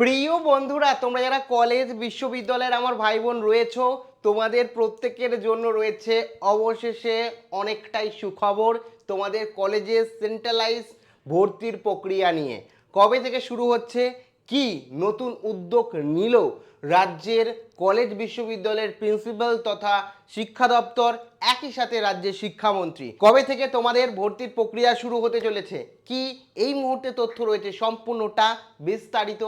প্রিয় বন্ধুরা, তোমরা যারা কলেজ, বিশ্ববিদ্যালয়ের আমার ভাই বোন রয়েছো, তোমাদের প্রত্যেকের জন্য রয়েছে অবশেষে অনেকটাই সুখবর তোমাদের কলেজে সেন্ট্রালাইজ ভর্তির প্রক্রিয়া নিয়ে। কবে থেকে শুরু হচ্ছে? কি নতুন উদ্যোগ নিল? রাজ্যের কলেজ বিশ্ববিদ্যালয়ের প্রিন্সিপাল তথা শিক্ষা দপ্তর একই সাথে রাজ্যের শিক্ষামন্ত্রী। কবে থেকে তোমাদের ভর্তির প্রক্রিয়া শুরু হতে চলেছে? কি এই মুহূর্তে তথ্য রয়েছে সম্পূর্ণটা বিস্তারিত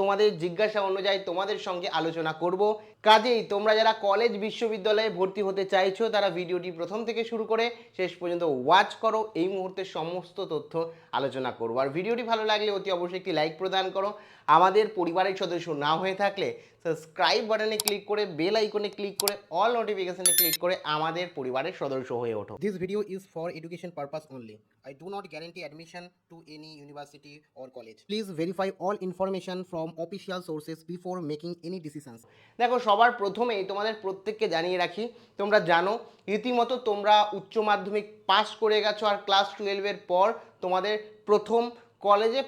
তোমাদের জিজ্ঞাসা অনুযায়ী তোমাদের সঙ্গে আলোচনা করব। কাজেই তোমরা যারা কলেজ বিশ্ববিদ্যালয়ে ভর্তি হতে চাইছো, তারা ভিডিওটি প্রথম থেকে শুরু করে শেষ পর্যন্ত ওয়াচ করো। এই মুহূর্তে সমস্ত তথ্য আলোচনা করব। আর ভিডিওটি ভালো লাগলে অতি অবশ্যই একটি লাইক প্রদান করো। আমাদের পরিবারের সদস্য না হয়ে থাকলে সাবস্ক্রাইব বাটনে ক্লিক করে বেল আইকনে ক্লিক করে অল নোটিফিকেশনে ক্লিক করে আমাদের পরিবারের সদস্য হয়ে ওঠো। This video is for education purpose only I do not guarantee admission to any university or college please verify all information from official sources before making any decisions দেখো সবার প্রথমেই তোমাদের প্রত্যেককে জানিয়ে রাখি তোমরা জানো রীতিমতো তোমরা উচ্চ মাধ্যমিক পাস করে গেছো আর ক্লাস টুয়েলভের পর তোমাদের প্রথম কলেজে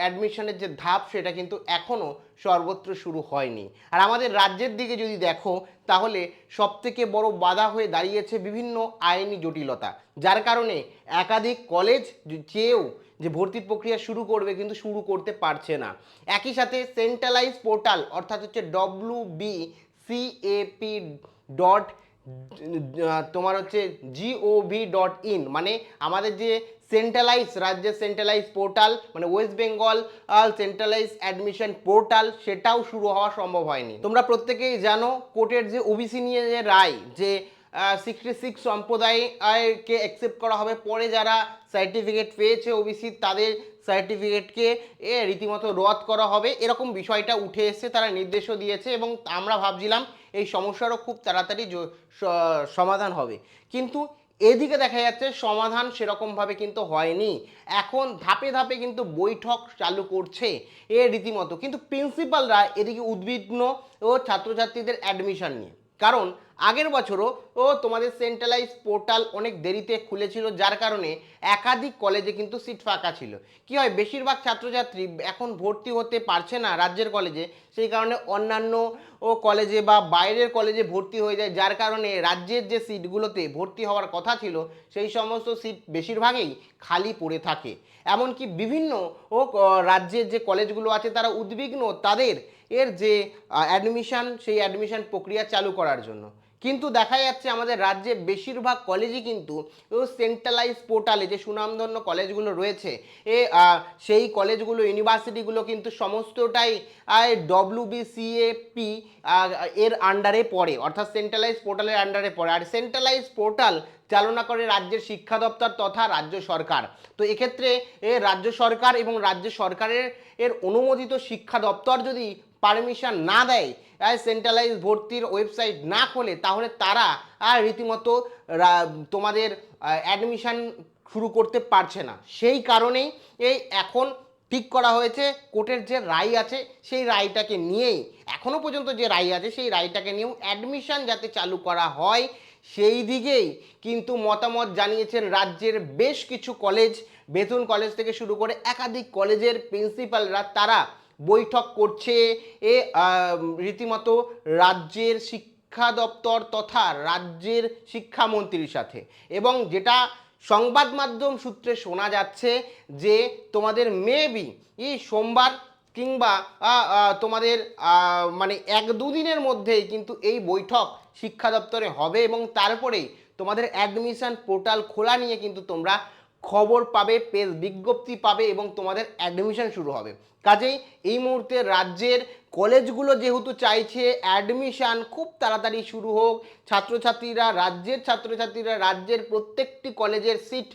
অ্যাডমিশনের যে ধাপ, সেটা কিন্তু এখনও সর্বত্র শুরু হয়নি। আর আমাদের রাজ্যের দিকে যদি দেখো, তাহলে সবথেকে বড় বাধা হয়ে দাঁড়িয়েছে বিভিন্ন আইনি জটিলতা। যার কারণে একাধিক কলেজ চেয়েও যে ভর্তি প্রক্রিয়া শুরু করবে কিন্তু শুরু করতে পারছে না। একই সাথে সেন্ট্রালাইজ পোর্টাল অর্থাৎ হচ্ছে ডব্লিউ বি সিএপি ডট তোমার হচ্ছে জিওভি ডট ইন মানে আমাদের যে সেন্ট্রালাইজ রাজ্যের সেন্ট্রালাইজ পোর্টাল মানে West Bengal centralize admission portal সেটাও শুরু হওয়া সম্ভব হয়নি। তোমরা প্রত্যেকেই জানো কোর্টের যে ওবিসি নিয়ে যে রায়, যে সিক্সটি সিক্স সম্প্রদায়কে অ্যাকসেপ্ট করা হবে, পরে যারা সার্টিফিকেট পেয়েছে ওবিসি তাদের সার্টিফিকেটকে এ, রীতিমতো রদ করা হবে। এরকম বিষয়টা উঠে এসছে, তারা নির্দেশও দিয়েছে এবং আমরা ভাবছিলাম এই সমস্যারও খুব তাড়াতাড়ি সমাধান হবে। কিন্তু এদিকে দেখা যাচ্ছে সমাধান সেরকমভাবে কিন্তু হয়নি। এখন ধাপে ধাপে কিন্তু বৈঠক চালু করছে এ রীতিমতো। কিন্তু প্রিন্সিপালরা এদিকে উদ্বিগ্ন ও ছাত্রছাত্রীদের অ্যাডমিশন নিয়ে। কারণ আগের বছরও ও তোমাদের সেন্ট্রালাইজ পোর্টাল অনেক দেরিতে খুলেছিল, যার কারণে একাধিক কলেজে কিন্তু সিট ফাঁকা ছিল। কি হয়, বেশিরভাগ ছাত্রছাত্রী এখন ভর্তি হতে পারছে না রাজ্যের কলেজে সেই কারণে অন্যান্য ও কলেজে বা বাইরের কলেজে ভর্তি হয়ে যায়, যার কারণে রাজ্যের যে সিটগুলোতে ভর্তি হওয়ার কথা ছিল, সেই সমস্ত সিট বেশিরভাগই খালি পড়ে থাকে। এমনকি বিভিন্ন ও রাজ্যের যে কলেজগুলো আছে, তারা উদ্বিগ্ন, তাদের এর যে অ্যাডমিশন সেই অ্যাডমিশন প্রক্রিয়া চালু করার জন্য। কিন্তু দেখা যাচ্ছে আমাদের রাজ্যে বেশিরভাগ কলেজই কিন্তু সেন্ট্রালাইজ পোর্টালে যে সুনামধন্য কলেজগুলো রয়েছে, এ সেই কলেজগুলো ইউনিভার্সিটিগুলো কিন্তু সমস্তটাই ডব্লিউবিসিএপি এর আন্ডারে পড়ে। অর্থাৎ সেন্ট্রালাইজ পোর্টালের আন্ডারে পড়ে। আর সেন্ট্রালাইজ পোর্টাল চালনা করে রাজ্যের শিক্ষা দপ্তর তথা রাজ্য সরকার। তো এক্ষেত্রে রাজ্য সরকার এবং রাজ্য সরকারের, এর অনুমোদিত শিক্ষা দপ্তর যদি পারমিশন না দেয় সেন্ট্রালাইজ ভর্তির ওয়েবসাইট না খোলে, তাহলে তারা আর রীতিমতো তোমাদের অ্যাডমিশন শুরু করতে পারছে না। সেই কারণেই এই এখন ঠিক করা হয়েছে, কোর্টের যে রায় আছে, সেই রায়টাকে নিয়েই এখনও পর্যন্ত যে রায় আছে, সেই রায়টাকে নিয়েও অ্যাডমিশান যাতে চালু করা হয়, সেই দিকেই কিন্তু মতামত জানিয়েছেন রাজ্যের বেশ কিছু কলেজ বেতন কলেজ থেকে শুরু করে একাধিক কলেজের প্রিন্সিপালরা তারা বৈঠক করছে এ রীতিমতো রাজ্যের শিক্ষা দপ্তর তথা রাজ্যের শিক্ষামন্ত্রীর সাথে। এবং যেটা সংবাদ মাধ্যম সূত্রে শোনা যাচ্ছে যে, তোমাদের মেবি এই সোমবার কিংবা তোমাদের মানে এক দুদিনের মধ্যেই কিন্তু এই বৈঠক শিক্ষা দপ্তরে হবে এবং তারপরেই তোমাদের অ্যাডমিশন পোর্টাল খোলা নিয়ে কিন্তু তোমরা খবর পাবে পেজ বিজ্ঞপ্তি পাবে এবং তোমাদের অ্যাডমিশন শুরু হবে। কাজেই এই মুহূর্তে রাজ্যের কলেজগুলো যেহেতু চাইছে অ্যাডমিশান খুব তাড়াতাড়ি শুরু হোক। ছাত্রছাত্রীরা, রাজ্যের ছাত্রছাত্রীরা রাজ্যের প্রত্যেকটি কলেজের সিট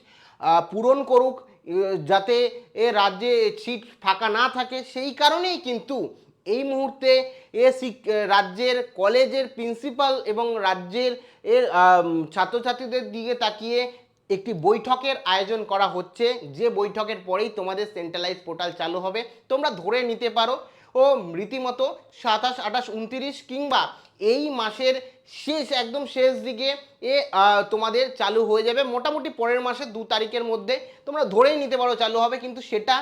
পূরণ করুক যাতে এ রাজ্যে সিট ফাঁকা না থাকে। সেই কারণেই কিন্তু এই মুহূর্তে এ রাজ্যের কলেজের প্রিন্সিপাল এবং রাজ্যের এর ছাত্রছাত্রীদের দিকে তাকিয়ে একটি বৈঠকের আয়োজন করা হচ্ছে। যে বৈঠকের পরেই তোমাদের সেন্ট্রালাইজ পোর্টাল চালু হবে। তোমরা ধরে নিতে পারো। ও রীতিমতো সাতাশ, আঠাশ, উনতিরিশ কিংবা এই মাসের শেষ, একদম শেষ দিকে এ তোমাদের চালু হয়ে যাবে। মোটামুটি পরের মাসের দু তারিখের মধ্যে তোমরা ধরেই নিতে পারো চালু হবে। কিন্তু সেটা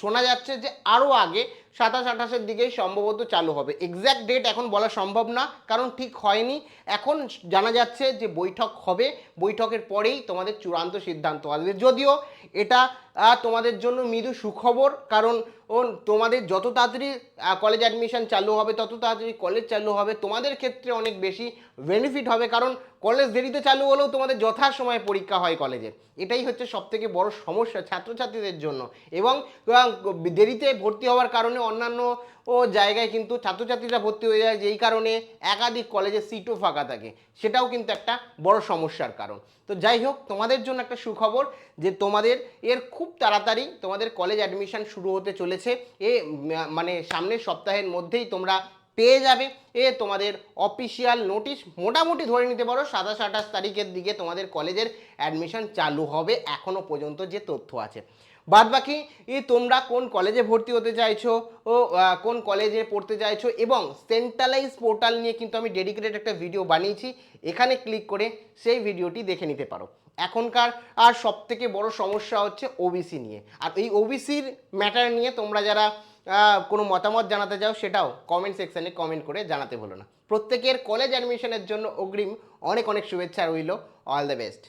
শোনা যাচ্ছে যে আরও আগে সাতাশ আঠাশের দিকেই সম্ভবত চালু হবে। এক্স্যাক্ট ডেট এখন বলা সম্ভব না, কারণ ঠিক হয়নি। এখন জানা যাচ্ছে যে বৈঠক হবে। বৈঠকের পরেই তোমাদের চূড়ান্ত সিদ্ধান্ত আসবে। যদিও এটা তোমাদের জন্য মৃদু সুখবর, কারণ তোমাদের যত তাড়াতাড়ি কলেজ অ্যাডমিশন চালু হবে, তত তাড়াতাড়ি কলেজ চালু হবে। তোমাদের ক্ষেত্রে অনেক বেশি বেনিফিট হবে, কারণ কলেজ দেরিতে চালু হলেও তোমাদের যথাসময়ে পরীক্ষা হয় কলেজে এটাই হচ্ছে সবথেকে বড় সমস্যা ছাত্রছাত্রীদের জন্য। এবং দেরিতে ভর্তি হওয়ার কারণে অন্যান্য ও জায়গায় কিন্তু ছাত্রছাত্রীরা ভর্তি হয়ে যায়, যেই কারণে একাধিক কলেজে সিটও ফাঁকা থাকে। সেটাও কিন্তু একটা বড় সমস্যার কারণ। তো যাই হোক, তোমাদের জন্য একটা সুখবর যে তোমাদের এর খুব তাড়াতাড়ি তোমাদের কলেজ অ্যাডমিশন শুরু হতে চলেছে। এ মানে সামনের সপ্তাহের মধ্যেই তোমরা পেয়ে যাবে। এ তোমাদের অফিসিয়াল নোটিশ মোটামুটি ধরে নিতে পারো, সাতাশ আঠাশ তারিখের দিকে তোমাদের কলেজের অ্যাডমিশন চালু হবে এখনও পর্যন্ত যে তথ্য আছে। বাদ বাকি তোমরা কোন কলেজে ভর্তি হতে চাইছো? ও কোন কলেজে পড়তে চাইছো? এবং সেন্ট্রালাইজ পোর্টাল নিয়ে কিন্তু আমি ডেডিকেটেড একটা ভিডিও বানিয়েছি। এখানে ক্লিক করে সেই ভিডিওটি দেখে নিতে পারো। এখনকার আর সব থেকে বড় সমস্যা হচ্ছে ওবিসি নিয়ে। আর এই ওবিসির ম্যাটার নিয়ে তোমরা যারা কোনো মতামত জানাতে চাও, সেটাও কমেন্ট সেকশানে কমেন্ট করে জানাতে ভুলো না। প্রত্যেকের কলেজ অ্যাডমিশনের জন্য অগ্রিম অনেক অনেক শুভেচ্ছা রইল। All the best